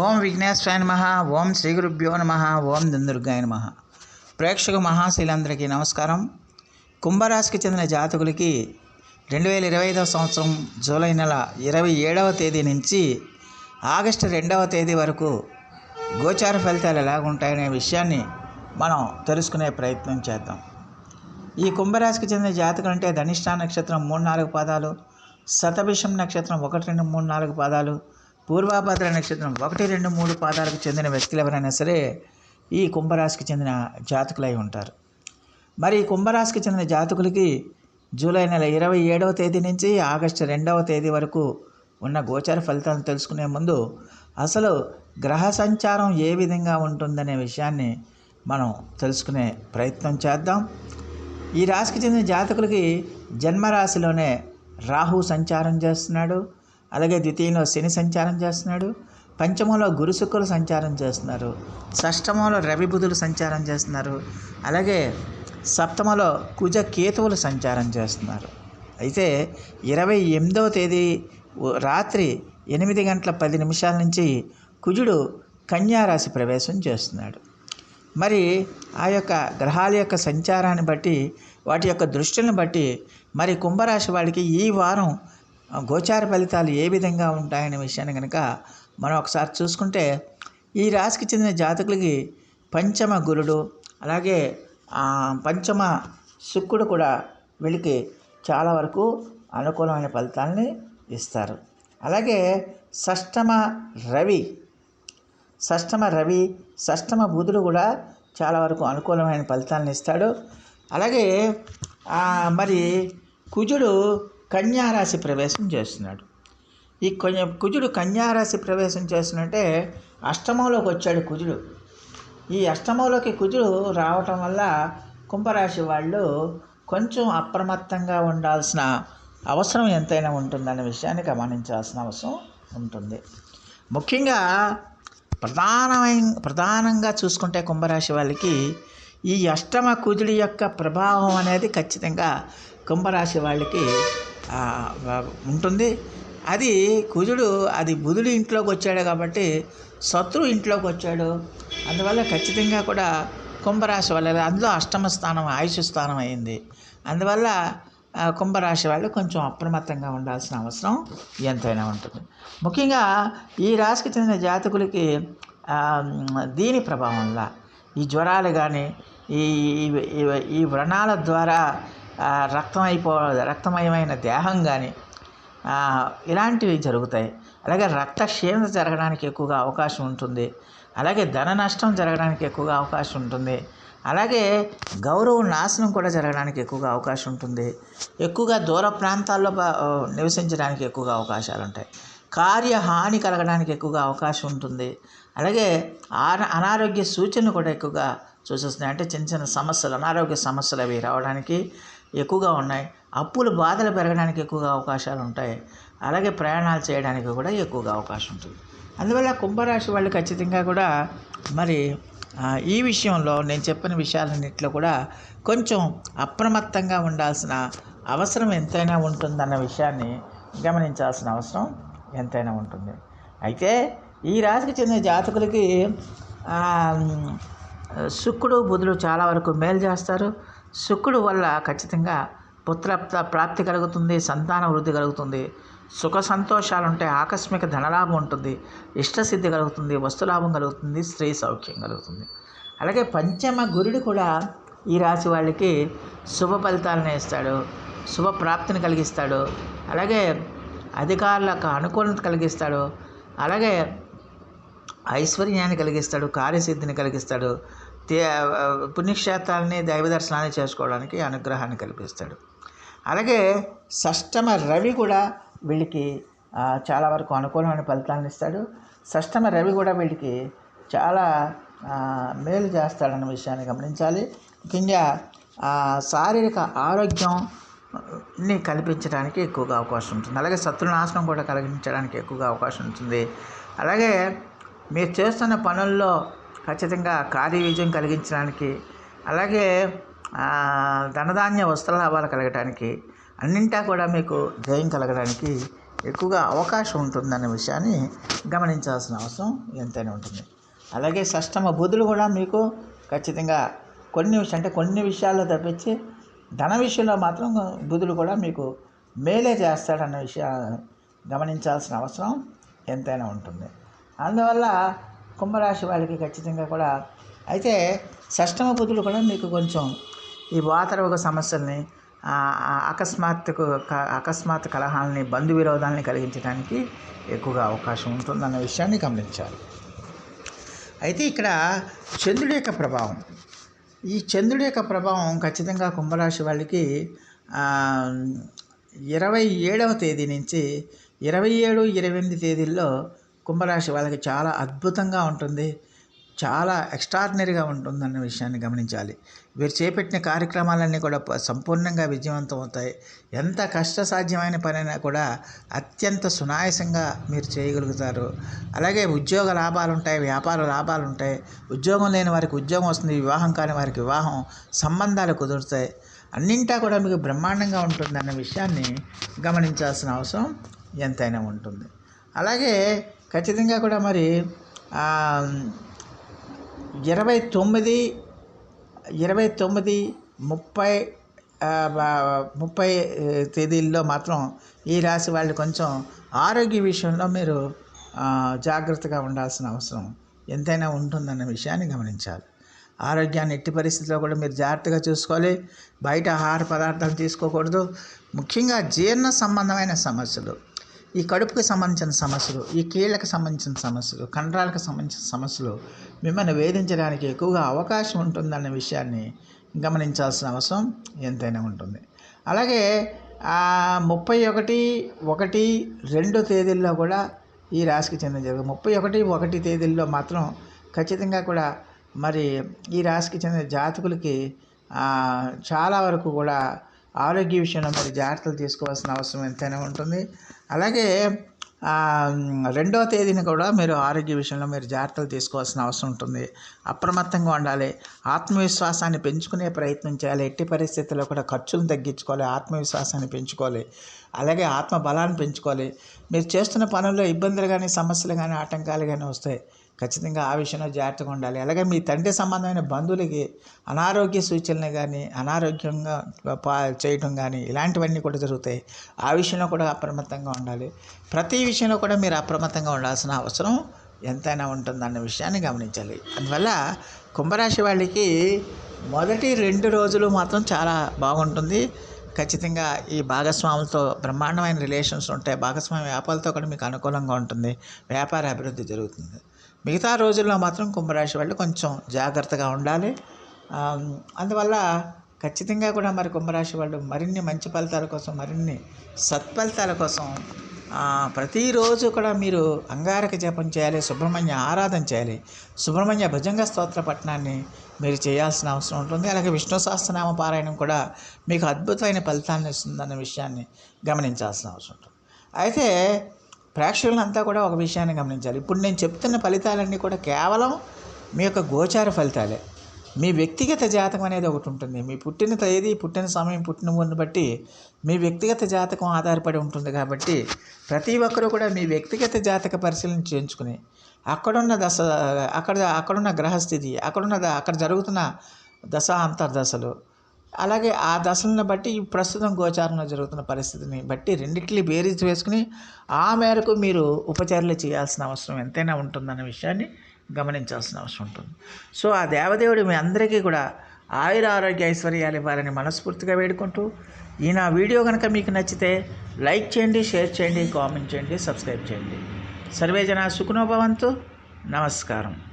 ఓం విఘ్నేశ్వరాయ నమ ఓం శ్రీ గురుభ్యో నమ ఓం దుందుర్గాయ నమ. ప్రేక్షక మహాశీలందరికీ నమస్కారం. కుంభరాశికి చెందిన జాతకులకి రెండు వేల ఇరవై ఐదవ సంవత్సరం జూలై నెల ఇరవై ఏడవ తేదీ నుంచి ఆగస్టు రెండవ తేదీ వరకు గోచార ఫలితాలు ఎలాగుంటాయనే విషయాన్ని మనం తెలుసుకునే ప్రయత్నం చేద్దాం. ఈ కుంభరాశికి చెందిన జాతకులు అంటే ధనిష్ఠా నక్షత్రం మూడు నాలుగు పాదాలు శతభిషం నక్షత్రం ఒకటి రెండు మూడు నాలుగు పాదాలు పూర్వాభద్ర నక్షత్రం ఒకటి రెండు మూడు పాదాలకు చెందిన వ్యక్తులు ఎవరైనా సరే ఈ కుంభరాశికి చెందిన జాతకులై ఉంటారు. మరి ఈ కుంభరాశికి చెందిన జాతకులకి జూలై నెల ఇరవై ఏడవ తేదీ నుంచి ఆగస్టు రెండవ తేదీ వరకు ఉన్న గోచార ఫలితాలను తెలుసుకునే ముందు అసలు గ్రహ సంచారం ఏ విధంగా ఉంటుందనే విషయాన్ని మనం తెలుసుకునే ప్రయత్నం చేద్దాం. ఈ రాశికి చెందిన జాతకులకి జన్మరాశిలోనే రాహు సంచారం చేస్తున్నాడు. అలాగే ద్వితీయంలో శని సంచారం చేస్తున్నాడు. పంచమంలో గురు శుక్రులు సంచారం చేస్తున్నారు. షష్టమంలో రవి బుధులు సంచారం చేస్తున్నారు. అలాగే సప్తమలో కుజ కేతువులు సంచారం చేస్తున్నారు. అయితే ఇరవై ఎనిమిదవ తేదీ రాత్రి ఎనిమిది గంటల పది నిమిషాల నుంచి కుజుడు కన్యారాశి ప్రవేశం చేస్తున్నాడు. మరి ఆ యొక్క గ్రహాల యొక్క సంచారాన్ని బట్టి వాటి యొక్క దృష్టిని బట్టి మరి కుంభరాశి వాడికి ఈ వారం గోచార ఫలితాలు ఏ విధంగా ఉంటాయనే విషయాన్ని కనుక మనం ఒకసారి చూసుకుంటే ఈ రాశికి చెందిన జాతకులకి పంచమ గురుడు అలాగే పంచమ శుక్రుడు కూడా వీళ్ళకి చాలా వరకు అనుకూలమైన ఫలితాలని ఇస్తారు. అలాగే షష్టమ రవి షష్టమ రవి షష్టమ బుధుడు కూడా చాలా వరకు అనుకూలమైన ఫలితాలను ఇస్తాడు. అలాగే మరి కుజుడు కన్యారాశి ప్రవేశం చేస్తున్నాడు. ఈ కొంచెం కుజుడు కన్యారాశి ప్రవేశం చేస్తున్నట్టే అష్టమంలోకి వచ్చాడు కుజుడు. ఈ అష్టమంలోకి కుజుడు రావటం వల్ల కుంభరాశి వాళ్ళు కొంచెం అప్రమత్తంగా ఉండాల్సిన అవసరం ఎంతైనా ఉంటుందనే విషయాన్ని గమనించాల్సిన అవసరం ఉంటుంది. ముఖ్యంగా ప్రధానమైన ప్రధానంగా చూసుకుంటే కుంభరాశి వాళ్ళకి ఈ అష్టమ కుజుడి యొక్క ప్రభావం అనేది ఖచ్చితంగా కుంభరాశి వాళ్ళకి ఉంటుంది. అది కుజుడు అది బుధుడు ఇంట్లోకి వచ్చాడు కాబట్టి శత్రు ఇంట్లోకి వచ్చాడు. అందువల్ల ఖచ్చితంగా కూడా కుంభరాశి వాళ్ళ అందులో అష్టమ స్థానం ఆయుష్ స్థానం అయింది. అందువల్ల కుంభరాశి వాళ్ళు కొంచెం అప్రమత్తంగా ఉండాల్సిన అవసరం ఎంతైనా ఉంటుంది. ముఖ్యంగా ఈ రాశికి చెందిన జాతకులకి దీని ప్రభావం వల్ల ఈ జ్వరాలు కానీ ఈ ఈ- వ్రణాల ద్వారా రక్తం అయిపో రక్తమయమైన దేహం కానీ ఇలాంటివి జరుగుతాయి. అలాగే రక్త క్షీణత జరగడానికి ఎక్కువగా అవకాశం ఉంటుంది. అలాగే ధన నష్టం జరగడానికి ఎక్కువగా అవకాశం ఉంటుంది. అలాగే గౌరవ నాశనం కూడా జరగడానికి ఎక్కువగా అవకాశం ఉంటుంది. ఎక్కువగా దూర ప్రాంతాల్లో నివసించడానికి ఎక్కువగా అవకాశాలు ఉంటాయి. కార్యహాని కలగడానికి ఎక్కువగా అవకాశం ఉంటుంది. అలాగే ఆ అనారోగ్య సూచనలు కూడా ఎక్కువగా సూచిస్తున్నాయి అంటే చిన్న చిన్న సమస్యలు అనారోగ్య సమస్యలు అవి రావడానికి ఎక్కువగా ఉన్నాయి. అప్పులు బాధలు పెరగడానికి ఎక్కువగా అవకాశాలు ఉంటాయి. అలాగే ప్రయాణాలు చేయడానికి కూడా ఎక్కువగా అవకాశం ఉంటుంది. అందువల్ల కుంభరాశి వాళ్ళు ఖచ్చితంగా కూడా మరి ఈ విషయంలో నేను చెప్పిన విషయాలన్నింటిలో కూడా కొంచెం అప్రమత్తంగా ఉండాల్సిన అవసరం ఎంతైనా ఉంటుందన్న విషయాన్ని గమనించాల్సిన అవసరం ఎంతైనా ఉంటుంది. అయితే ఈ రాశికి చెందిన జాతకులకి శుక్రుడు బుధుడు చాలా వరకు మేలు చేస్తారు. శుక్రుడు వల్ల ఖచ్చితంగా పుత్ర ప్రాప్తి కలుగుతుంది సంతాన వృద్ధి కలుగుతుంది. సుఖ సంతోషాలు ఉంటాయి ఆకస్మిక ధనలాభం ఉంటుంది ఇష్టసిద్ధి కలుగుతుంది వస్తులాభం కలుగుతుంది స్త్రీ సౌఖ్యం కలుగుతుంది. అలాగే పంచమ గురుడు కూడా ఈ రాశి వాళ్ళకి శుభ ఫలితాలను ఇస్తాడు శుభ ప్రాప్తిని కలిగిస్తాడు అలాగే అధికారులకు అనుకూలత కలిగిస్తాడు అలాగే ఐశ్వర్యాన్ని కలిగిస్తాడు కార్యసిద్ధిని కలిగిస్తాడు పుణ్యక్షేత్రాలని దైవ దర్శనాన్ని చేసుకోవడానికి అనుగ్రహాన్ని కల్పిస్తాడు. అలాగే షష్టమ రవి కూడా వీళ్ళకి చాలా వరకు అనుకూలమైన ఫలితాలను ఇస్తాడు. షష్టమ రవి కూడా వీళ్ళకి చాలా మేలు చేస్తాడన్న విషయాన్ని గమనించాలి. ముఖ్యంగా శారీరక ఆరోగ్యంని కల్పించడానికి ఎక్కువగా అవకాశం ఉంటుంది. అలాగే శత్రునాశనం కూడా కలిగించడానికి ఎక్కువగా అవకాశం ఉంటుంది. అలాగే మీరు చేస్తున్న పనుల్లో ఖచ్చితంగా కార్య విజయం కలిగించడానికి అలాగే ధనధాన్య వస్త్ర లాభాలు కలగడానికి అన్నింటా కూడా మీకు జయం కలగడానికి ఎక్కువగా అవకాశం ఉంటుందనే విషయాన్ని గమనించాల్సిన అవసరం ఎంతైనా ఉంటుంది. అలాగే షష్టమ బుధులు కూడా మీకు ఖచ్చితంగా కొన్ని విషయం అంటే కొన్ని విషయాల్లో తప్పించి ధన విషయంలో మాత్రం బుధులు కూడా మీకు మేలే చేస్తాడన్న విషయాన్ని గమనించాల్సిన అవసరం ఎంతైనా ఉంటుంది. అందువల్ల కుంభరాశి వాళ్ళకి ఖచ్చితంగా కూడా. అయితే షష్టమ బుధులు కూడా మీకు కొంచెం ఈ వాతరోగ సమస్యల్ని అకస్మాత్తుకు క- అకస్మాత్ కలహాలని బంధు విరోధాలని కలిగించడానికి ఎక్కువగా అవకాశం ఉంటుందన్న విషయాన్ని గమనించాలి. అయితే ఇక్కడ చంద్రుడి యొక్క ప్రభావం. ఈ చంద్రుడి యొక్క ప్రభావం ఖచ్చితంగా కుంభరాశి వాళ్ళకి ఇరవై ఏడవ తేదీ నుంచి ఇరవై ఏడు ఇరవై ఎనిమిది తేదీల్లో కుంభరాశి వాళ్ళకి చాలా అద్భుతంగా ఉంటుంది. చాలా ఎక్స్ట్రాడినరీగా ఉంటుందన్న విషయాన్ని గమనించాలి. వీరు చేపట్టిన కార్యక్రమాలన్నీ కూడా సంపూర్ణంగా విజయవంతం అవుతాయి. ఎంత కష్టసాధ్యమైన పనైనా కూడా అత్యంత సునాయాసంగా మీరు చేయగలుగుతారు. అలాగే ఉద్యోగ లాభాలు ఉంటాయి వ్యాపార లాభాలు ఉంటాయి ఉద్యోగం లేని వారికి ఉద్యోగం వస్తుంది వివాహం కాని వారికి వివాహం సంబంధాలు కుదురుతాయి. అన్నింటా కూడా మీకు బ్రహ్మాండంగా ఉంటుందన్న విషయాన్ని గమనించాల్సిన అవసరం ఎంతైనా ఉంటుంది. అలాగే ఖచ్చితంగా కూడా మరి ఇరవై తొమ్మిది ఇరవై తొమ్మిది ముప్పై బా- ముప్పై తేదీల్లో మాత్రం ఈ రాశి వాళ్ళు కొంచెం ఆరోగ్య విషయంలో మీరు జాగ్రత్తగా ఉండాల్సిన అవసరం ఎంతైనా ఉంటుందన్న విషయాన్ని గమనించాలి. ఆరోగ్యాన్ని ఎట్టి పరిస్థితుల్లో కూడా మీరు జాగ్రత్తగా చూసుకోవాలి. బయట ఆహార పదార్థాలు తీసుకోకూడదు. ముఖ్యంగా జీర్ణ సంబంధమైన సమస్యలు. ఈ కడుపుకి సంబంధించిన సమస్యలు ఈ కీళ్ళకి సంబంధించిన సమస్యలు కండరాలకు సంబంధించిన సమస్యలు మిమ్మల్ని వేధించడానికి ఎక్కువగా అవకాశం ఉంటుందన్న విషయాన్ని గమనించాల్సిన అవసరం ఎంతైనా ఉంటుంది. అలాగే ముప్పై ఒకటి ఒకటి రెండు తేదీల్లో కూడా ఈ రాశికి చెందిన జరుగుతుంది ముప్పై ఒకటి ఒకటి తేదీల్లో మాత్రం ఖచ్చితంగా కూడా మరి ఈ రాశికి చెందిన జాతకులకి చాలా వరకు కూడా ఆరోగ్య విషయంలో మరి జాగ్రత్తలు తీసుకోవాల్సిన అవసరం ఎంతైనా ఉంటుంది. అలాగే రెండవ తేదీన కూడా మీరు ఆరోగ్య విషయంలో మీరు జాగ్రత్తలు తీసుకోవాల్సిన అవసరం ఉంటుంది. అప్రమత్తంగా ఉండాలి. ఆత్మవిశ్వాసాన్ని పెంచుకునే ప్రయత్నం చేయాలి. ఎట్టి పరిస్థితుల్లో కూడా ఖర్చులను తగ్గించుకోవాలి. ఆత్మవిశ్వాసాన్ని పెంచుకోవాలి. అలాగే ఆత్మ బలాన్ని పెంచుకోవాలి. మీరు చేస్తున్న పనుల్లో ఇబ్బందులు కానీ సమస్యలు కానీ ఆటంకాలు కానీ వస్తాయి. ఖచ్చితంగా ఆ విషయంలో జాగ్రత్తగా ఉండాలి. అలాగే మీ తండ్రి సంబంధమైన బంధువులకి అనారోగ్య సూచనలు కానీ అనారోగ్యంగా పా చేయటం కానీ ఇలాంటివన్నీ కూడా జరుగుతాయి. ఆ విషయంలో కూడా అప్రమత్తంగా ఉండాలి. ప్రతి విషయంలో కూడా మీరు అప్రమత్తంగా ఉండాల్సిన అవసరం ఎంతైనా ఉంటుందన్న విషయాన్ని గమనించాలి. అందువల్ల కుంభరాశి వాళ్ళకి మొదటి రెండు రోజులు మాత్రం చాలా బాగుంటుంది. ఖచ్చితంగా ఈ భాగస్వాములతో బ్రహ్మాండమైన రిలేషన్స్ ఉంటాయి. భాగస్వామి వ్యాపారాలతో కూడా మీకు అనుకూలంగా ఉంటుంది. వ్యాపార అభివృద్ధి జరుగుతుంది. మిగతా రోజుల్లో మాత్రం కుంభరాశి వాళ్ళు కొంచెం జాగ్రత్తగా ఉండాలి. అందువల్ల ఖచ్చితంగా కూడా మరి కుంభరాశి వాళ్ళు మరిన్ని మంచి ఫలితాల కోసం మరిన్ని సత్ఫలితాల కోసం ప్రతిరోజు కూడా మీరు అంగారక జపం చేయాలి సుబ్రహ్మణ్య ఆరాధన చేయాలి. సుబ్రహ్మణ్య భుజంగ స్తోత్ర పఠనాన్ని మీరు చేయాల్సిన అవసరం ఉంటుంది. అలాగే విష్ణు సహస్రనామ పారాయణం కూడా మీకు అద్భుతమైన ఫలితాన్ని ఇస్తుందన్న విషయాన్ని గమనించాల్సిన అవసరం ఉంటుంది. అయితే ప్రేక్షకులంతా కూడా ఒక విషయాన్ని గమనించాలి. ఇప్పుడు నేను చెప్తున్న ఫలితాలన్నీ కూడా కేవలం మీ యొక్క గోచార ఫలితాలే. మీ వ్యక్తిగత జాతకం అనేది ఒకటి ఉంటుంది. మీ పుట్టిన తేదీ పుట్టిన సమయం పుట్టిన ఊరిని బట్టి మీ వ్యక్తిగత జాతకం ఆధారపడి ఉంటుంది కాబట్టి ప్రతి ఒక్కరూ కూడా మీ వ్యక్తిగత జాతక పరిశీలన చేయించుకుని అక్కడున్న దశ అక్కడ అక్కడున్న గ్రహస్థితి అక్కడున్న అక్కడ జరుగుతున్న దశ అంతర్దశలు అలాగే ఆ దశలను బట్టి ఈ ప్రస్తుతం గోచారంలో జరుగుతున్న పరిస్థితిని బట్టి రెండిట్లీ బేరీజ్ వేసుకుని ఆ మేరకు మీరు ఉపచారాలు చేయాల్సిన అవసరం ఎంతైనా ఉంటుందన్న విషయాన్ని గమనించాల్సిన అవసరం ఉంటుంది. సో ఆ దేవదేవుడు మీ అందరికీ కూడా ఆయుర ఆరోగ్య ఐశ్వర్యాలు ఇవ్వాలని మనస్ఫూర్తిగా వేడుకుంటూ ఈ నా వీడియో కనుక మీకు నచ్చితే లైక్ చేయండి షేర్ చేయండి కామెంట్ చేయండి సబ్స్క్రైబ్ చేయండి. సర్వేజన సుఖనోభవంతు నమస్కారం.